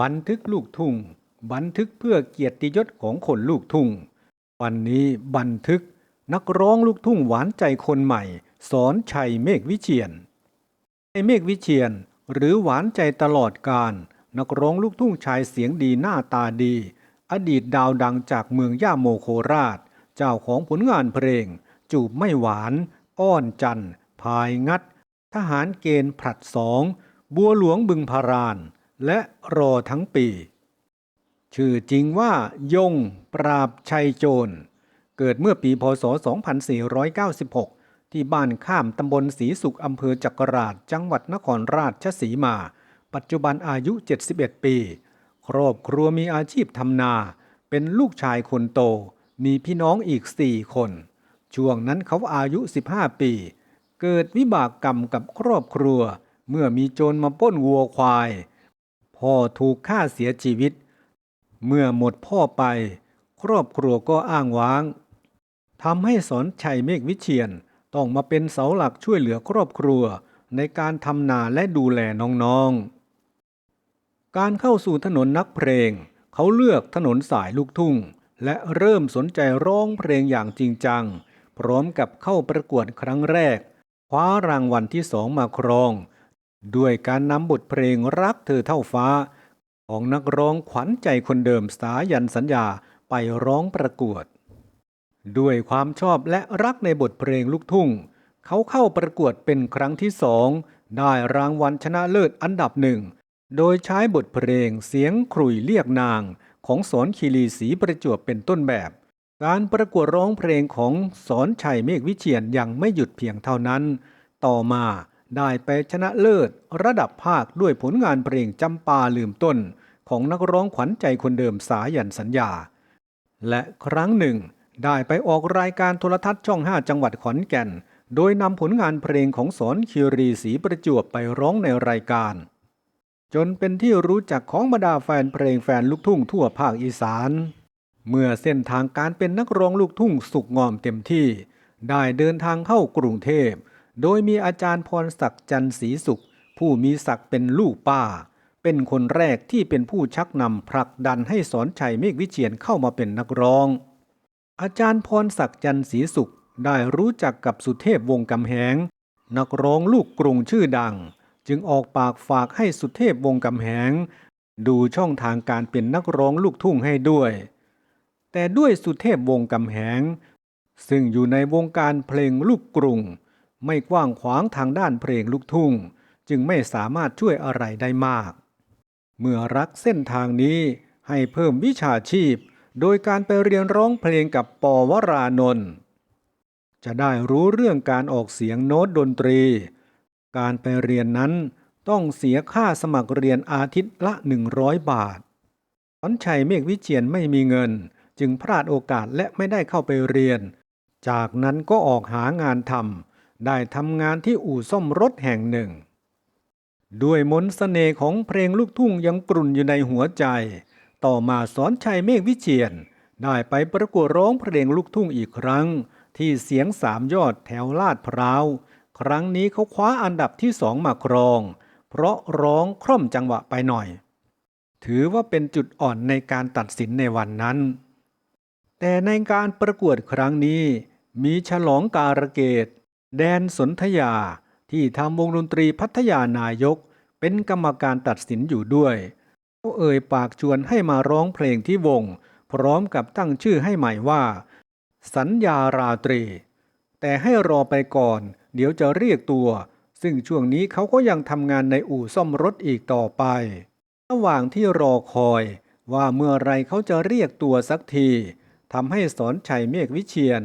บันทึกลูกทุ่ง บันทึกเพื่อเกียรติยศของคนลูกทุ่ง วันนี้บันทึกนักร้องลูกทุ่งหวานใจคนใหม่ สอนชัยเมฆวิเชียนชัยเมฆวิเชียนหรือหวานใจตลอดการนักร้องลูกทุ่งชายเสียงดีหน้าตาดี อดีตดาวดังจากเมืองย่าโมโคราช เจ้าของผลงานเพลง จูบไม่หวาน อ้อนจันทร์พายงัด ทหารเกณฑ์ผลัดสอง บัวหลวงบึงพาราน และรอทั้งปี ชื่อจริงว่ายงปราบชัยโจร เกิดเมื่อปีพศ 2496 ที่บ้านข้ามตำบลศรีสุขอำเภอจักราชจังหวัดนครราชสีมา ปัจจุบันอายุ 71 ปี ครอบครัวมีอาชีพทำนา เป็นลูกชายคนโต มีพี่น้องอีก 4 คน ช่วงนั้นเขาอายุ 15 ปี เกิดวิบากกรรมกับครอบครัวเมื่อมีโจรมาปล้นวัวควาย พ่อถูกฆ่าเสียชีวิต เมื่อหมดพ่อไป ครอบครัวก็อ้างว้างทำให้สอนชัยเมฆวิเชียนต้องมาเป็นเสาหลักช่วยเหลือครอบครัวในการทำนาและดูแลน้องๆ การเข้าสู่ถนนนักเพลง เขาเลือกถนนสายลูกทุ่ง และเริ่มสนใจร้องเพลงอย่างจริงจัง พร้อมกับเข้าประกวดครั้งแรก คว้ารางวัลที่สองมาครอง ด้วยการนำบทเพลงรักเธอเท่าฟ้า ของนักร้องขวัญใจคนเดิมสายันสัญญาไปร้องประกวด ด้วยความชอบและรักในบทเพลงลูกทุ่ง เขาเข้าประกวดเป็นครั้งที่สองได้รางวัลชนะเลิศอันดับหนึ่ง โดยใช้บทเพลงเสียงขรุ่ยเรียกนาง ของสอนคีรีศรีประจวบเป็นต้นแบบ การประกวดร้องเพลงของสอนชัยเมฆวิเชียนยังไม่หยุดเพียงเท่านั้น ต่อมา ได้ไปชนะเลิศระดับภาคด้วยผลงานเพลงจำปาลืมต้นของนักร้องขวัญใจคนเดิมสายันสัญญา และครั้งหนึ่ง ได้ไปออกรายการโทรทัศน์ช่อง 5 จังหวัดขอนแก่น โดยนำผลงานเพลงของสอนคิรีศรีประจวบไปร้องในรายการ จนเป็นที่รู้จักของบรรดาแฟนเพลงแฟนลูกทุ่งทั่วภาคอีสาน เมื่อเส้นทางการเป็นนักร้องลูกทุ่งสุกงอมเต็มที่ ได้เดินทางเข้ากรุงเทพ โดยมีอาจารย์พรศักดิ์จันทร์ศรีสุข ผู้มีศักดิ์เป็นลูกป้า เป็นคนแรกที่เป็นผู้ชักนำผลักดันให้สอนชัยเมฆวิเชียนเข้ามาเป็นนักร้อง อาจารย์พรศักดิ์จันทร์ศรีสุขได้รู้จักกับสุเทพวงกำแหง นักร้องลูกกรุงชื่อดัง จึงออกปากฝากให้สุเทพวงกำแหง ดูช่องทางการเป็นนักร้องลูกทุ่งให้ด้วย แต่ด้วยสุเทพวงกำแหง ซึ่งอยู่ในวงการเพลงลูกกรุง ไม่กว้างขวางทางด้านเพลงลูกทุ่ง จึงไม่สามารถช่วยอะไรได้มาก เมื่อรักเส้นทางนี้ให้เพิ่มวิชาชีพ โดยการไปเรียนร้องเพลงกับปวรานนท์จะได้รู้เรื่องการออกเสียงโน้ตดนตรี การไปเรียนนั้นต้องเสียค่าสมัครเรียนอาทิตย์ละ 100 บาทสอนชัยเมฆวิเชียนไม่มีเงิน จึงพลาดโอกาสและไม่ได้เข้าไปเรียน จากนั้นก็ออกหางานทำ ได้ทำงานที่อู่ซ่อมรถแห่งหนึ่ง ด้วยมนต์เสน่ห์ของเพลงลูกทุ่งยังกรุ่นอยู่ในหัวใจ ต่อมาสอนชัยเมฆวิเชียน ได้ไปประกวดร้องเพลงลูกทุ่งอีกครั้ง ที่เสียงสามยอดแถวลาดพร้าว ครั้งนี้เขาคว้าอันดับที่สองมาครอง เพราะร้องคล่อมจังหวะไปหน่อย ถือว่าเป็นจุดอ่อนในการตัดสินในวันนั้น แต่ในการประกวดครั้งนี้มีฉลองการะเกต แดนสนธยาที่ทำวงดนตรีพัทยานายก เป็นกรรมการตัดสินอยู่ด้วยเขาเอ่ยปากชวนให้มาร้องเพลงที่วง พร้อมกับตั้งชื่อให้ใหม่ว่า สัญญาราตรี แต่ให้รอไปก่อน เดี๋ยวจะเรียกตัว ซึ่งช่วงนี้เขาก็ยังทำงานในอู่ซ่อมรถอีกต่อไประหว่างที่รอคอยว่าเมื่อไรเขาจะเรียกตัวสักทีทำให้สอนชัยเมฆวิเชียน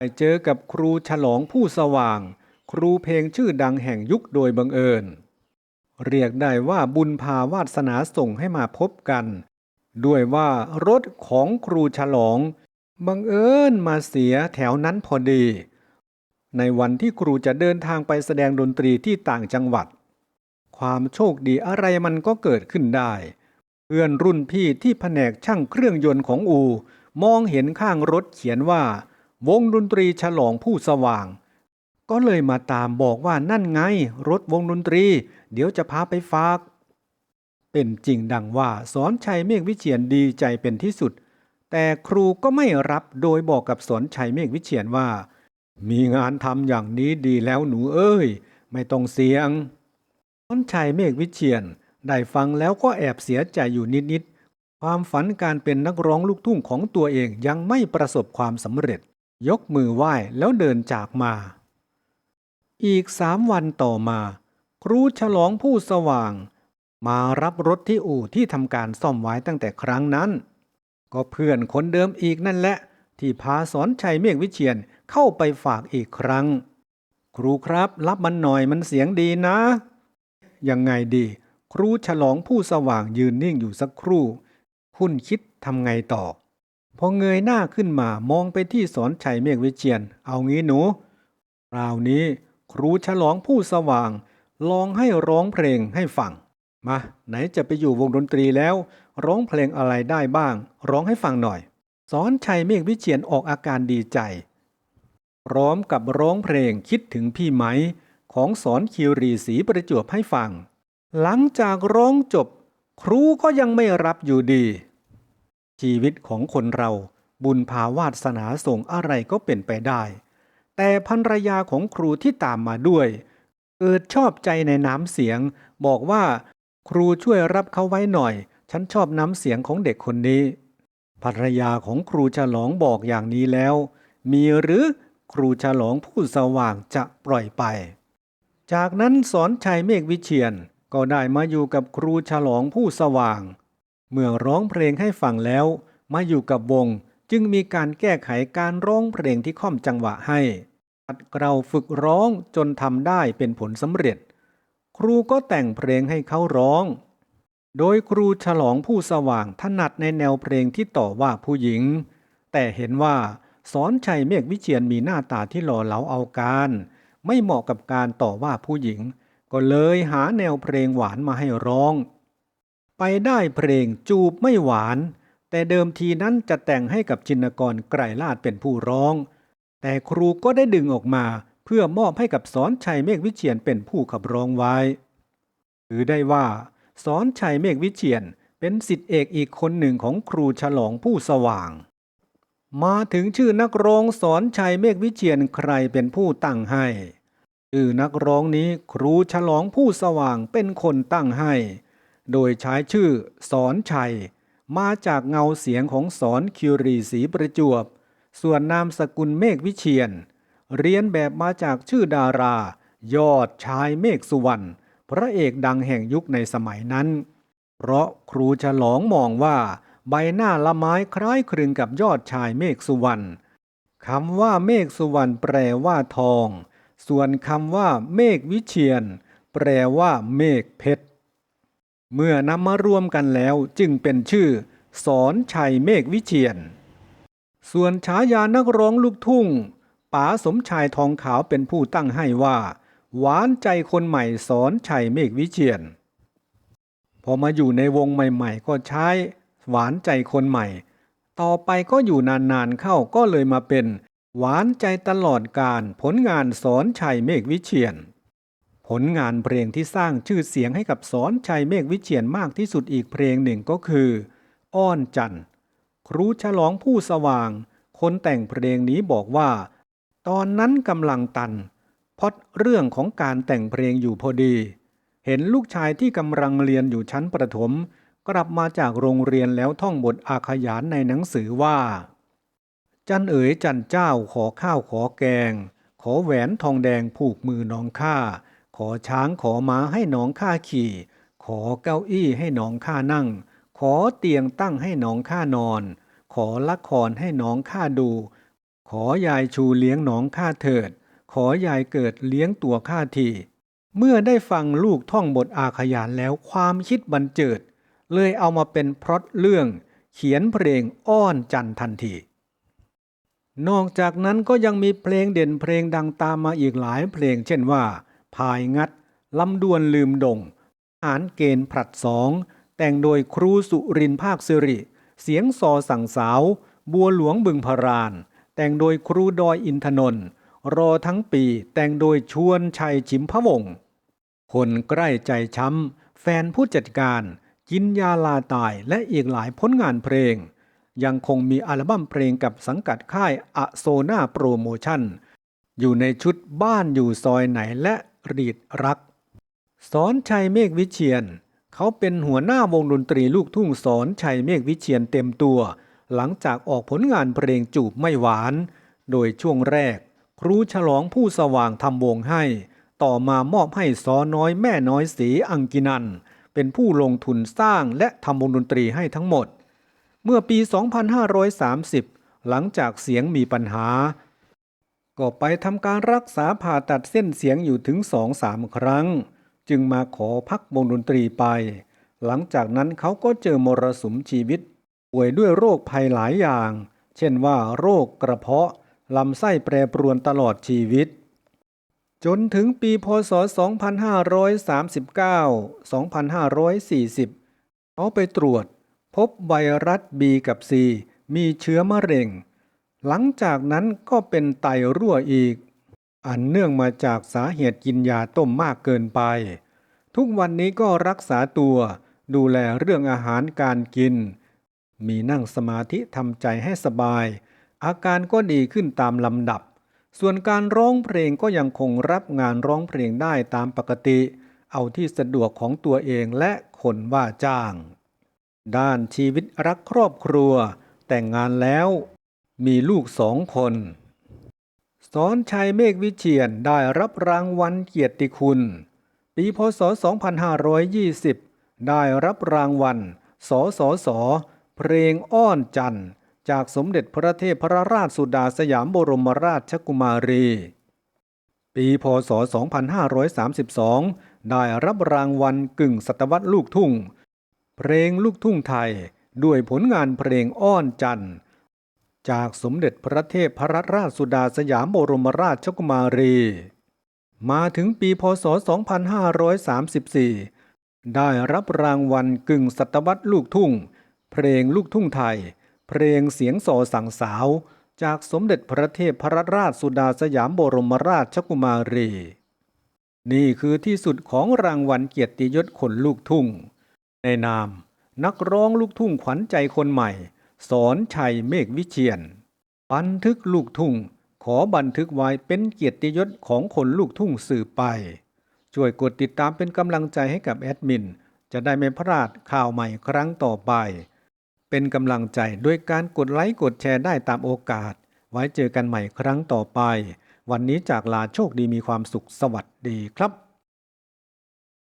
ไปเจอกับครูฉลองผู้สว่าง ครูเพลงชื่อดังแห่งยุคโดยบังเอิญ เรียกได้ว่าบุญพาวาสนาส่งให้มาพบกัน ด้วยว่ารถของครูฉลองบังเอิญมาเสียแถวนั้นพอดี ในวันที่ครูจะเดินทางไปแสดงดนตรีที่ต่างจังหวัด ความโชคดีอะไรมันก็เกิดขึ้นได้ เพื่อนรุ่นพี่ที่แผนกช่างเครื่องยนต์ของอู มองเห็นข้างรถเขียนว่า วงดนตรีฉลองผู้สว่าง ก็เลยมาตามบอกว่านั่นไง รถวงดนตรี เดี๋ยวจะพาไปฝาก เป็นจริงดังว่าสอนชัยเมฆวิเชียนดีใจเป็นที่สุด แต่ครูก็ไม่รับโดยบอกกับสอนชัยเมฆวิเชียนว่า มีงานทำอย่างนี้ดีแล้วหนูเอ้ย ไม่ต้องเสียงสอนชัยเมฆวิเชียนได้ฟังแล้วก็แอบเสียใจอยู่นิดๆความฝันการเป็นนักร้องลูกทุ่งของตัวเองยังไม่ประสบความสำเร็จ ยกมือไหว้แล้วเดินจากมา อีกสามวันต่อมา ครูฉลองผู้สว่าง มารับรถที่อู่ที่ทำการซ่อมไว้ตั้งแต่ครั้งนั้น ก็เพื่อนคนเดิมอีกนั่นแหละ ที่พาสอนชัยเมฆวิเชียนเข้าไปฝากอีกครั้ง ครูครับรับมันหน่อยมันเสียงดีนะ ยังไงดี ครูฉลองผู้สว่างยืนนิ่งอยู่สักครู่ คุณคิดทำไงต่อ พอเงยหน้าขึ้นมามองไปที่สอนชัยเมฆวิเชียน เอางี้หนูคราวนี้ครูฉลองผู้สว่าง ลองให้ร้องเพลงให้ฟัง มา ไหนจะไปอยู่วงดนตรีแล้ว ร้องเพลงอะไรได้บ้าง ร้องให้ฟังหน่อย สอนชัยเมฆวิเชียนออกอาการดีใจ พร้อมกับร้องเพลงคิดถึงพี่ไหม ของสอนคิวรีศรีประจวบให้ฟัง หลังจากร้องจบ ครูก็ยังไม่รับอยู่ดี ชีวิตของคนเราบุญภาวาสนาส่งอะไรก็เป็นไปได้ แต่ภรรยาของครูที่ตามมาด้วย เกิดชอบใจในน้ำเสียง บอกว่า ครูช่วยรับเขาไว้หน่อย ฉันชอบน้ำเสียงของเด็กคนนี้ ภรรยาของครูฉลองบอกอย่างนี้แล้ว มีหรือครูฉลองผู้สว่างจะปล่อยไป จากนั้นสอนชัยเมฆวิเชียนก็ได้มาอยู่กับครูฉลองผู้สว่าง เมื่อร้องเพลงให้ฟังแล้ว มาอยู่กับวงจึงมีการแก้ไขการร้องเพลงที่ค่อมจังหวะให้ขัดเกลาฝึกร้องจนทำได้เป็นผลสำเร็จ ครูก็แต่งเพลงให้เขาร้อง โดยครูฉลองผู้สว่างถนัดในแนวเพลงที่ต่อว่าผู้หญิง แต่เห็นว่าสอนชัยเมฆวิเชียนมีหน้าตาที่หล่อเหลาเอาการ ไม่เหมาะกับการต่อว่าผู้หญิง ก็เลยหาแนวเพลงหวานมาให้ร้อง ไปได้เพลงจูบไม่หวาน แต่เดิมทีนั้นจะแต่งให้กับจินกรไกรลาดเป็นผู้ร้อง แต่ครูก็ได้ดึงออกมาเพื่อมอบให้กับสอนชัยเมฆวิเชียนเป็นผู้ขับร้องไว้ถือได้ว่า สอนชัยเมฆวิเชียนเป็นสิทธิเอกอีกคนหนึ่งของครูฉลองผู้สว่าง มาถึงชื่อนักร้องสอนชัยเมฆวิเชียนใครเป็นผู้ตั้งให้ชื่อนักร้องนี้ครูฉลองผู้สว่างเป็นคนตั้งให้ โดยใช้ชื่อสอนชัย มาจากเงาเสียงของสอนคิวรีศรีประจวบ ส่วนนามสกุลเมฆวิเชียน เรียนแบบมาจากชื่อดารา ยอดชายเมฆสุวรรณพระเอกดังแห่งยุคในสมัยนั้น เพราะครูฉลองมองว่า ใบหน้าละไม้คล้ายคลึงกับยอดชายเมฆสุวรรณคำว่าเมฆสุวรรณแปลว่าทอง ส่วนคำว่าเมฆวิเชียน แปลว่าเมฆเพชร เมื่อนำมารวมกันแล้วจึงเป็นชื่อ สอนชัยเมฆวิเชียน ส่วนฉายานักร้องลูกทุ่งป๋าสมชายทองขาวเป็นผู้ตั้งให้ว่า หวานใจคนใหม่สอนชัยเมฆวิเชียน พอมาอยู่ในวงใหม่ๆ ก็ใช้ หวานใจคนใหม่ ต่อไปก็อยู่นานๆเข้าก็เลยมาเป็น หวานใจตลอดการผลงานสอนชัยเมฆวิเชียน ผลงานเพลงที่สร้างชื่อเสียงให้กับสอนชัยเมฆวิเชียนมากที่สุดอีกเพลงหนึ่งก็คือ อ้อนจันทร์ครูฉลองผู้สว่าง คนแต่งเพลงนี้บอกว่า ตอนนั้นกำลังตันพอดเรื่องของการแต่งเพลงอยู่พอดี เห็นลูกชายที่กำลังเรียนอยู่ชั้นประถม กลับมาจากโรงเรียนแล้วท่องบทอาขยานในหนังสือว่า จันเอ๋ยจันเจ้าขอข้าวขอแกง ขอแหวนทองแดงผูกมือน้องข้า ขอช้างขอม้าให้น้องข้าขี่ ขอเก้าอี้ให้น้องข้านั่ง ขอเตียงตั้งให้น้องข้านอน ขอละครให้น้องข้าดู ขอยายชูเลี้ยงน้องข้าเถิด ขอยายเกิดเลี้ยงตัวข้าที เมื่อได้ฟังลูกท่องบทอาขยานแล้วความคิดบันเจิด เลยเอามาเป็นพล็อตเรื่อง เขียนเพลงอ้อนจันทร์ทันทีนอกจากนั้นก็ยังมีเพลงเด่นเพลงดังตามมาอีกหลายเพลงเช่นว่า พายงัด ลำดวนลืมดงอานเกณฑ์ผลัดสอง แต่งโดยครูสุรินภาคสิริ เสียงซอสั่งสาว บัวหลวงบึงพาราน แต่งโดยครูดอยอินทนนท์รอทั้งปีแต่งโดยชวนชัยชิมพะวงศ์คนใกล้ใจช้ำ แฟนผู้จัดการ กินยาลาตายและอีกหลายผลงานเพลง ยังคงมีอัลบั้มเพลงกับสังกัดค่ายอโซนาโปรโมชั่น อยู่ในชุดบ้านอยู่ซอยไหนและ รีดรัก สอนชัยเมฆวิเชียน เขาเป็นหัวหน้าวงดนตรีลูกทุ่งสอนชัยเมฆวิเชียนเต็มตัว หลังจากออกผลงานเพลงจูบไม่หวาน โดยช่วงแรก ครูฉลองผู้สว่างทำวงให้ ต่อมามอบให้สอน้อยแม่น้อยสีอังกินัน เป็นผู้ลงทุนสร้างและทำวงดนตรีให้ทั้งหมด เมื่อปี 2530 หลังจากเสียงมีปัญหา ก็ไปทำการรักษาผ่าตัดเส้นเสียงอยู่ถึงสองสามครั้ง จึงมาขอพักวงดนตรีไป หลังจากนั้นเขาก็เจอมรสุมชีวิต ป่วยด้วยโรคภัยหลายอย่าง เช่นว่าโรคกระเพาะลำไส้แปรปรวนตลอดชีวิต จนถึงปีพศ 2539-2540 เขาไปตรวจพบไวรัส B กับ C มีเชื้อมะเร็ง หลังจากนั้นก็เป็นไตรั่วอีก อันเนื่องมาจากสาเหตุกินยาต้มมากเกินไป ทุกวันนี้ก็รักษาตัว ดูแลเรื่องอาหารการกิน มีนั่งสมาธิทำใจให้สบาย อาการก็ดีขึ้นตามลำดับ ส่วนการร้องเพลงก็ยังคงรับงานร้องเพลงได้ตามปกติ เอาที่สะดวกของตัวเองและคนว่าจ้าง ด้านชีวิตรักครอบครัว แต่งงานแล้ว มีลูกสองคน สอนชัยเมฆวิเชียนได้รับรางวัลเกียรติคุณ ปีพศ 2520 ได้รับรางวัล สสส เพลงอ้อนจันทร์จากสมเด็จพระเทพรราชสุดาสยามบรมราชกุมารี ปีพศ 2532 ได้รับรางวัลกึ่งศตวรรษลูกทุ่ง เพลงลูกทุ่งไทย ด้วยผลงานเพลงอ้อนจันทร์ จากสมเด็จพระเทพพระราชสุดาสยามบรมราชกุมารี มาถึงปีพศ 2534 ได้รับรางวัลกึ่งศตวรรษลูกทุ่ง เพลงลูกทุ่งไทย เพลงเสียงสอสั่งสาว จากสมเด็จพระเทพพระราชสุดาสยามบรมราชกุมารี นี่คือที่สุดของรางวัลเกียรติยศคนลูกทุ่ง ในนาม นักร้องลูกทุ่งขวัญใจคนใหม่ สอนชัยเมฆวิเชียน บันทึกลูกทุ่ง ขอบันทึกไว้เป็นเกียรติยศของคนลูกทุ่งสืบไป ช่วยกดติดตามเป็นกำลังใจให้กับแอดมิน จะได้ไม่พลาดข่าวใหม่ครั้งต่อไป เป็นกำลังใจด้วยการกดไลค์กดแชร์ได้ตามโอกาส ไว้เจอกันใหม่ครั้งต่อไป วันนี้จากลาโชคดีมีความสุขสวัสดีครับ